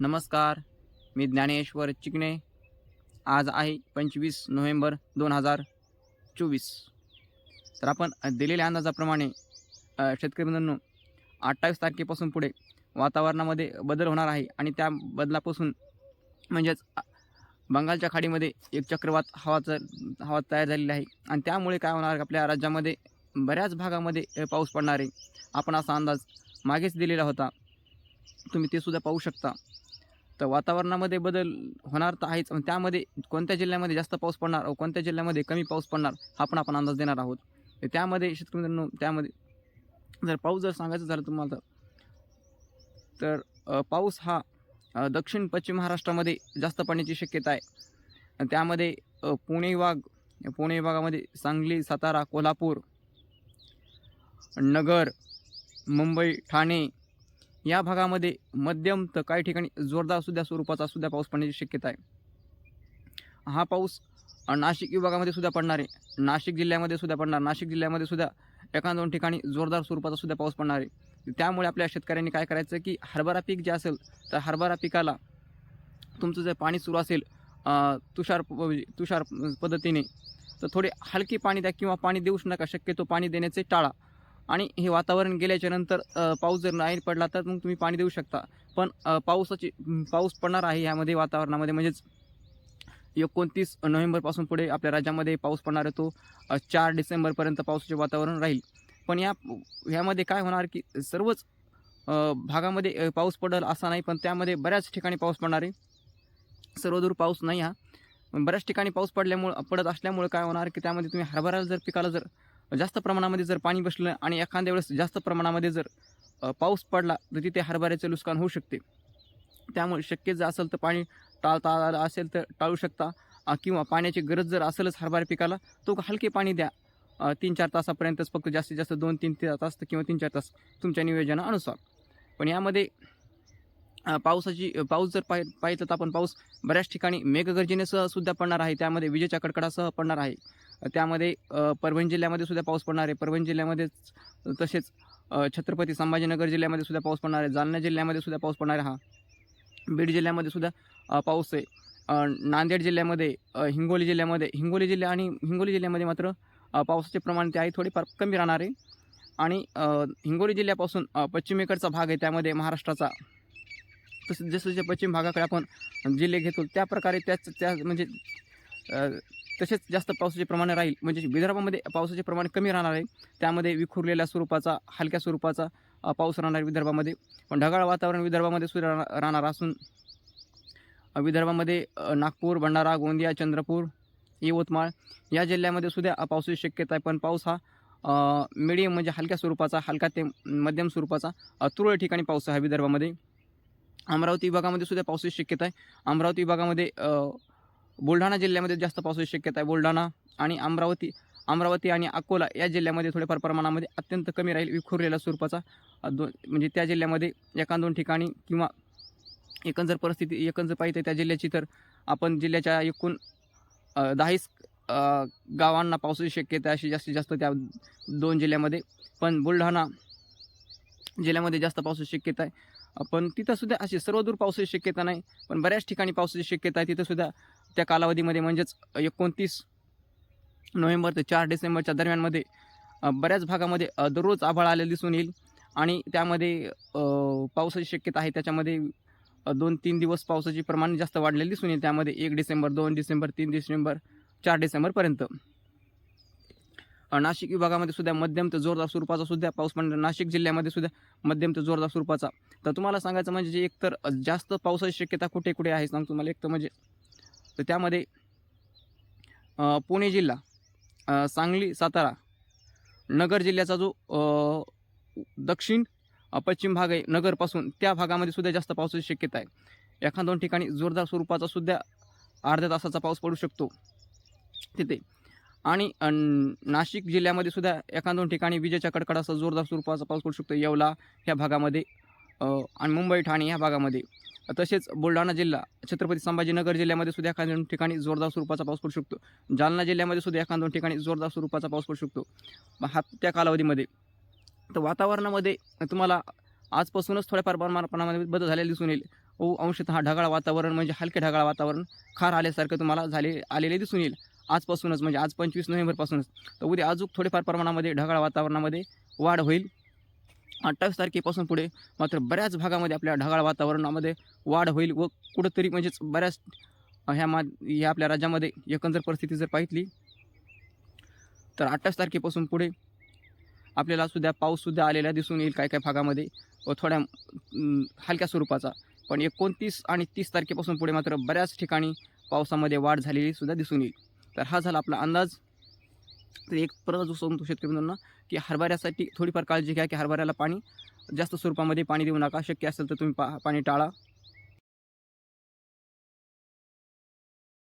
नमस्कार मी ज्ञानेश्वर चिकणे. आज आहे पंचवीस नोव्हेंबर दोन हजार चोवीस. तर आपण दिलेल्या अंदाजाप्रमाणे शेतकरी बंधूंनो अठ्ठावीस तारखेपासून पुढे वातावरणामध्ये बदल होणार आहे आणि त्या बदलापासून म्हणजेच बंगालच्या खाडीमध्ये एक चक्रवात हवाचं हवा तयार झालेली आहे. आणि त्यामुळे काय होणार आपल्या राज्यामध्ये बऱ्याच भागामध्ये पाऊस पडणार आहे. आपण असा अंदाज मागेच दिलेला होता. तुम्ही ते सुद्धा पाहू शकता. तर वातावरणामध्ये बदल होणार तर आहेच. पण त्यामध्ये कोणत्या जिल्ह्यामध्ये जास्त पाऊस पडणार व कोणत्या जिल्ह्यामध्ये कमी पाऊस पडणार हा पण आपण अंदाज देणार आहोत. तर त्यामध्ये शेतकरी मित्रांनो त्यामध्ये जर पाऊस जर सांगायचं झालं तुम्हाला तर- पाऊस हा दक्षिण पश्चिम महाराष्ट्रामध्ये जास्त पडण्याची शक्यता आहे. त्यामध्ये पुणे विभाग पुणे विभागामध्ये सांगली सातारा कोल्हापूर नगर मुंबई ठाणे या भागामध्ये मध्यम तर काही ठिकाणी जोरदार सुद्धा स्वरूपाचा सुद्धा पाऊस पडण्याची शक्यता आहे. हा पाऊस नाशिक विभागामध्ये सुद्धा पडणार आहे. नाशिक जिल्ह्यामध्ये सुद्धा पडणार. नाशिक जिल्ह्यामध्ये सुद्धा एका दोन ठिकाणी जोरदार स्वरूपाचा सुद्धा पाऊस पडणार आहे. त्यामुळे आपल्या शेतकऱ्यांनी काय करायचं की हरभरा पीक जे असेल तर हरभरा पिकाला तुमचं जर पाणी सुरू असेल तुषार प- म्हणजे तुषार पद्धतीने तर थोडे हलके पाणी द्या किंवा पाणी देऊच नका. शक्यतो पाणी देण्याचे टाळा. आणि हे वातावरण गेल्याच्यानंतर पाऊस जर नाही पडला तर मग तुम्ही पाणी देऊ शकता. पण पावसाची पाऊस पडणार आहे यामध्ये वातावरणामध्ये. म्हणजेच एकोणतीस नोव्हेंबरपासून पुढे आपल्या राज्यामध्ये पाऊस पडणार आहे तो चार डिसेंबरपर्यंत पावसाचे वातावरण राहील. पण या ह्यामध्ये काय होणार की सर्वच भागामध्ये पाऊस पडेल असा नाही पण त्यामध्ये बऱ्याच ठिकाणी पाऊस पडणार आहे. सर्वदूर पाऊस नाही हा. बऱ्याच ठिकाणी पाऊस पडल्यामुळं पडत असल्यामुळे काय होणार की त्यामध्ये तुम्ही हरभरा जर पिकाला जर जास्त प्रमाणामध्ये जर पाणी बसलं आणि एखाद्या वेळेस जास्त प्रमाणामध्ये जर पाऊस पडला तर तिथे हरभऱ्याचं नुकसान होऊ शकते. त्यामुळे शक्य जर असेल तर पाणी टाळता आलं असेल तर टाळू शकता किंवा पाण्याची गरज जर असेलच हरभरा पिकाला तो हलके पाणी द्या. तीन चार तासापर्यंतच फक्त जास्तीत जास्त दोन तीन तास किंवा तीन चार तास तुमच्या नियोजनानुसार. पण यामध्ये पावसाची पाऊस जर पाहि पाहिलं तर आपण पाऊस बऱ्याच ठिकाणी मेघगर्जनेसह सुद्धा पडणार आहे. त्यामध्ये विजेच्या कडकडासह पडणार आहे. त्यामध्ये परभणी जिल्ह्यामध्ये सुद्धा पाऊस पडणार आहे. परभणी जिल्ह्यामध्येच तसेच छत्रपती संभाजीनगर जिल्ह्यामध्ये सुद्धा पाऊस पडणार आहे. जालना जिल्ह्यामध्ये सुद्धा पाऊस पडणार आहे हा. बीड जिल्ह्यामध्ये सुद्धा पाऊस आहे. नांदेड जिल्ह्यामध्ये हिंगोली जिल्ह्यामध्ये हिंगोली जिल्हा आणि हिंगोली जिल्ह्यामध्ये मात्र पावसाचे प्रमाण ते आहे थोडेफार कमी राहणार आहे. आणि हिंगोली जिल्ह्यापासून पश्चिमेकडचा भाग आहे त्यामध्ये महाराष्ट्राचा. तसं जसं जे पश्चिम भागाकडे आपण जिल्हे घेतो त्या प्रकारे त्याच त्या म्हणजे तसेच जास्त पावसाचे प्रमाण राहील. म्हणजे विदर्भामध्ये पावसाचे प्रमाण कमी राहणार आहे. त्यामध्ये विखुरलेल्या स्वरूपाचा हलक्या स्वरूपाचा पाऊस राहणार आहे विदर्भामध्ये. पण ढगाळ वातावरण विदर्भामध्ये सुद्धा राहणार राहणार असून विदर्भामध्ये नागपूर भंडारा गोंदिया चंद्रपूर यवतमाळ या जिल्ह्यामध्ये सुद्धा पावसाची शक्यता आहे. पण पाऊस हा मिडियम म्हणजे हलक्या स्वरूपाचा हलका ते मध्यम स्वरूपाचा तुरळ तुरळक ठिकाणी पाऊस आहे विदर्भामध्ये. अमरावती विभागामध्ये सुद्धा पावसाची शक्यता आहे. अमरावती विभागामध्ये बुलढाणा जिल्ह्यामध्ये जास्त पावसाची शक्यता आहे. बुलढाणा आणि अमरावती अमरावती आणि अकोला या जिल्ह्यामध्ये थोड्याफार प्रमाणामध्ये अत्यंत कमी राहील विखुरलेल्या स्वरूपाचा दो म्हणजे त्या जिल्ह्यामध्ये एका दोन ठिकाणी किंवा एकंदर परिस्थिती एकंदर पाहिजे त्या जिल्ह्याची तर आपण जिल्ह्याच्या एकूण अ, दहाच गावांना पावसाची शक्यता अशी जास्तीत जास्त त्या दोन जिल्ह्यामध्ये. पण बुलढाणा जिल्ह्यामध्ये जास्त पावसाची शक्यता आहे. पण तिथंसुद्धा अशी सर्वदूर पावसाची शक्यता नाही पण बऱ्याच ठिकाणी पावसाची शक्यता आहे. तिथंसुद्धा त्या कालावधीमध्ये म्हणजेच एकोणतीस नोव्हेंबर ते चार डिसेंबरच्या दरम्यानमध्ये बऱ्याच भागामध्ये दररोज आभाळ आलेलं दिसून येईल. आणि त्यामध्ये पावसाची शक्यता आहे. त्याच्यामध्ये दोन तीन दिवस पावसाचे प्रमाण जास्त वाढलेलं दिसून येईल. त्यामध्ये एक डिसेंबर दोन डिसेंबर तीन डिसेंबर चार डिसेंबरपर्यंत नाशिक विभागामध्ये सुद्धा मध्यम ते जोरदार स्वरूपाचा सुद्धा पाऊस पडणार. नाशिक जिल्ह्यामध्ये सुद्धा मध्यम ते जोरदार स्वरूपाचा तर तुम्हाला सांगायचं म्हणजे जे एकतर जास्त पावसाची शक्यता कुठे कुठे आहे? सांगतो तुम्हाला. एक तर म्हणजे तर त्यामध्ये पुणे जिल्हा सांगली सातारा नगर जिल्ह्याचा जो दक्षिण पश्चिम भाग आहे नगरपासून त्या भागामध्ये सुद्धा जास्त पावसाची शक्यता आहे. एखाद दोन ठिकाणी जोरदार स्वरूपाचा सुद्धा अर्ध्या तासाचा पाऊस पडू शकतो तिथे. आणि नाशिक जिल्ह्यामध्ये सुद्धा एखाद दोन ठिकाणी विजेच्या कडकडाचा जोरदार स्वरूपाचा पाऊस पडू शकतो येवला ह्या भागामध्ये आणि मुंबई ठाणे ह्या भागामध्ये. तसेच बुलढाणा जिल्हा छत्रपती संभाजीनगर जिल्ह्यामध्ये सुद्धा एखाद्या दोन ठिकाणी जोरदार स्वरूपाचा पाऊस पडू शकतो. जालना जिल्ह्यामध्ये सुद्धा एखाद दोन ठिकाणी जोरदार स्वरूपाचा पाऊस पडू शकतो. हा त्या कालावधीमध्ये. तर वातावरणामध्ये तुम्हाला आजपासूनच थोड्याफार प्रमाणामध्ये बदल झालेला दिसून येईल. ओ अंशतः हा ढगाळ वातावरण म्हणजे हलके ढगाळ वातावरण खार आल्यासारखं तुम्हाला झाले आलेले दिसून येईल. आजपासूनच म्हणजे आज पंचवीस नोव्हेंबरपासूनच. तर उद्या अजून थोडेफार प्रमाणामध्ये ढगाळ वातावरणामध्ये वाढ होईल. अठ्ठावीस तारखेपासून पुढे मात्र बऱ्याच भागामध्ये आपल्या ढगाळ वातावरणामध्ये वाढ होईल व कुठंतरी म्हणजेच बऱ्याच ह्या मा ह्या आपल्या राज्यामध्ये एकंदर परिस्थिती जर पाहितली तर अठ्ठावीस तारखेपासून पुढे आपल्याला सुद्धा पाऊससुद्धा आलेला दिसून येईल काय काय भागामध्ये व थोड्या हलक्या स्वरूपाचा. पण एकोणतीस आणि तीस तारखेपासून पुढे मात्र बऱ्याच ठिकाणी पावसामध्ये वाढ झालेली सुद्धा दिसून येईल. तर हा झाला आपला अंदाज. तर एक परत जो सांगतो शेतकरी मित्रांनो की हरभऱ्यासाठी थोडीफार काळजी घ्या की हरभऱ्याला पाणी जास्त स्वरूपामध्ये पाणी देऊ नका. शक्य असेल तर तुम्ही पा पाणी टाळा.